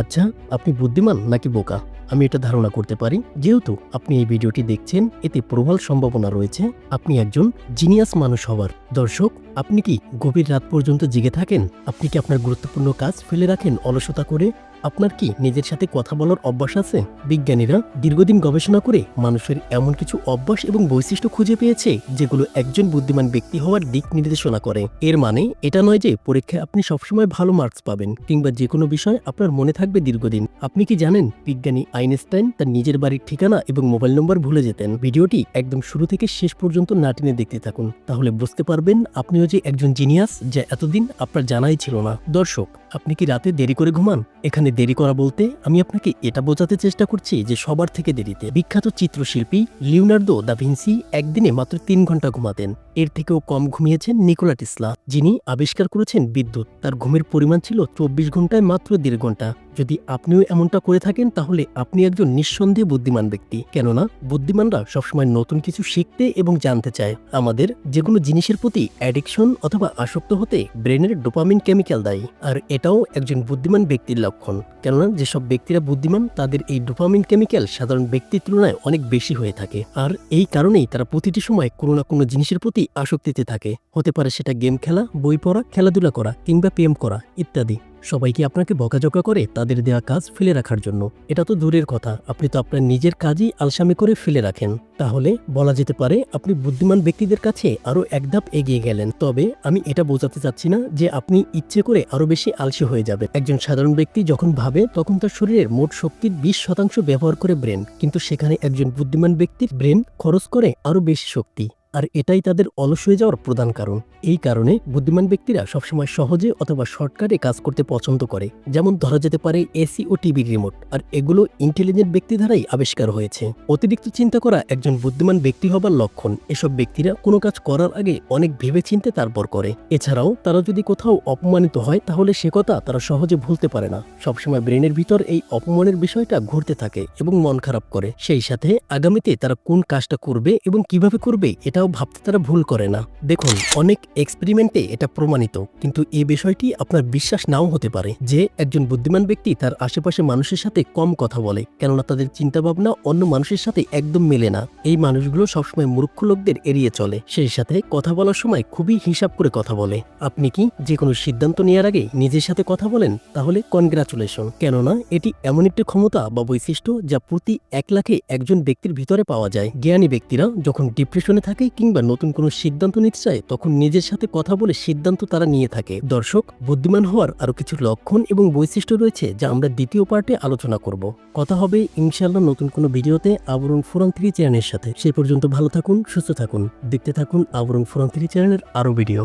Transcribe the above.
আচ্ছা আপনি বুদ্ধিমান নাকি বোকা? আমি এটা ধারণা করতে পারি। যেহেতু আপনি এই ভিডিওটি দেখছেন, এতে প্রবল সম্ভাবনা রয়েছে। আপনি একজন জিনিয়াস মানুষ হওয়ার। দর্শক, আপনি কি গভীর রাত পর্যন্ত জিগে থাকেন? আপনি কি আপনার গুরুত্বপূর্ণ কাজ ফেলে রাখেন অলসতা করে? আপনার কি নিজের সাথে কথা বলার অভ্যাস আছে? বিজ্ঞানীরা দীর্ঘদিন গবেষণা করে মানুষের এমন কিছু অভ্যাস এবং বৈশিষ্ট্য খুঁজে পেয়েছে, যেগুলো একজন বুদ্ধিমান ব্যক্তি হওয়ার দিক নির্দেশনা করে। এর মানে এটা নয় যে পরীক্ষায় আপনি সবসময় ভালো মার্কস পাবেন, কিংবা যে কোনো বিষয় আপনার মনে থাকবে দীর্ঘদিন। আপনি কি জানেন বিজ্ঞানী আইনস্টাইন তার নিজের বাড়ির ঠিকানা এবং মোবাইল নম্বর ভুলে যেতেন? ভিডিওটি একদম শুরু থেকে শেষ পর্যন্ত না টেনে দেখতে থাকুন, তাহলে বুঝতে পারবেন আপনিও যে একজন জিনিয়াস, যা এতদিন আপনার জানাই ছিল না। দর্শক আপনি কি রাতে দেরি করে ঘুমান? এখানে দেরি করা বলতে আমি আপনাকে এটা বোঝাতে চেষ্টা করছি যে সবার থেকে দেরিতে বিখ্যাত চিত্রশিল্পী লিওনার্দো দা ভিনসি একদিনে মাত্র তিন ঘণ্টা ঘুমাতেন। এর থেকেও কম ঘুমিয়েছেন নিকোলা টিসলা, যিনি আবিষ্কার করেছেন বিদ্যুৎ। তার ঘুমের পরিমাণ ছিল চব্বিশ ঘন্টায় মাত্র দেড় ঘণ্টা। যদি আপনিও এমনটা করে থাকেন, তাহলে আপনি একজন নিঃসন্দেহে বুদ্ধিমান ব্যক্তি। কেননা, বুদ্ধিমানরা সবসময় নতুন কিছু শিখতে এবং জানতে চায়। আমাদের যে কোনো জিনিসের প্রতি অ্যাডিকশন অথবা আসক্ত হতে ব্রেনের ডোপামিন কেমিক্যাল দায়ী। আর এটাও একজন বুদ্ধিমান ব্যক্তির লক্ষণ। কেননা, যেসব ব্যক্তিরা বুদ্ধিমান, তাদের এই ডোপামিন কেমিক্যাল সাধারণ ব্যক্তির তুলনায় অনেক বেশি হয়ে থাকে। আর এই কারণেই তারা প্রতিটি সময় কোনো না কোনো জিনিসের প্রতি আসক্তিতে থাকে। হতে পারে সেটা গেম খেলা, বই পড়া, খেলাধুলা করা কিংবা প্রেম করা, ইত্যাদি। সবাই কি আপনাকে বকাঝকা করে তাদের দেওয়া কাজ ফেলে রাখার জন্য। এটা তো দূরের কথা। আপনি তো আপনার নিজের কাজই আলসামি করে ফেলে রাখেন। তাহলে বলা যেতে পারে আপনি বুদ্ধিমান ব্যক্তিদের কাছে আরও এক ধাপ এগিয়ে গেলেন। তবে আমি এটা বোঝাতে চাচ্ছি না যে আপনি ইচ্ছে করে আরও বেশি আলসি হয়ে যাবে একজন সাধারণ ব্যক্তি যখন ভাবে, তখন তার শরীরের মোট শক্তির বিশ শতাংশ ব্যবহার করে ব্রেন। কিন্তু সেখানে একজন বুদ্ধিমান ব্যক্তির ব্রেন খরচ করে আরও বেশি শক্তি। আর এটাই তাদের অলস হয়ে যাওয়ার প্রধান কারণ। এই কারণে বুদ্ধিমান ব্যক্তিরা সবসময় সহজে অথবা শর্টকাটে কাজ করতে পছন্দ করে। যেমন ধরা যেতে পারে এসি ও টিভির রিমোট আর এগুলো ইন্টেলিজেন্ট ব্যক্তি দ্বারাই আবিষ্কার হয়েছে। অতিরিক্ত চিন্তা করা একজন বুদ্ধিমান ব্যক্তি হবার লক্ষণ, এসব ব্যক্তিরা কোনো কাজ করার আগে অনেক ভেবে চিনতে তারপর করে। এছাড়াও তারা যদি কোথাও অপমানিত হয়, তাহলে সে কথা তারা সহজে ভুলতে পারে না। সবসময় ব্রেনের ভিতর এই অপমানের বিষয়টা ঘুরতে থাকে এবং মন খারাপ করে। সেই সাথে আগামীতে তারা কোন কাজটা করবে এবং কীভাবে করবে এটাও ভাবতে তারা ভুল করে না। দেখুন, অনেক এক্সপেরিমেন্টে এটা প্রমাণিত, কিন্তু এই বিষয়টি আপনার বিশ্বাস নাও হতে পারে যে একজন বুদ্ধিমান ব্যক্তি তার আশেপাশে মানুষের সাথে কম কথা বলে, কেননা তাদের চিন্তাভাবনা অন্য মানুষের সাথে একদম মেলে না। এই মানুষগুলো সবসময় মূর্খ লোকদের এড়িয়ে চলে, সেই সাথে কথা বলার সময় খুবই হিসাব করে কথা বলে। আপনি কি যে কোনো সিদ্ধান্ত নেওয়ার আগে নিজের সাথে কথা বলেন? তাহলে কনগ্রাচুলেশন কেননা এটি এমন একটি ক্ষমতা বা বৈশিষ্ট্য যা প্রতি এক লাখে একজন ব্যক্তির ভিতরে পাওয়া যায়। জ্ঞানী ব্যক্তিরা যখন ডিপ্রেশনে থাকে কিংবা নতুন কোনো সিদ্ধান্ত নিতে চায়, তখন নিজের সাথে কথা বলে সিদ্ধান্ত তারা নিয়ে থাকে। দর্শক, বুদ্ধিমান হওয়ার আরও কিছু লক্ষণ এবং বৈশিষ্ট্য রয়েছে যা আমরা দ্বিতীয় পার্টে আলোচনা করব। কথা হবে ইনশাল্লাহ নতুন কোনো ভিডিওতে আবরণ ফোরাম থ্রি চ্যানেলের সাথে। সে পর্যন্ত ভালো থাকুন, সুস্থ থাকুন। দেখতে থাকুন আবরণ ফোরাম থ্রি চ্যানেলের আরও ভিডিও।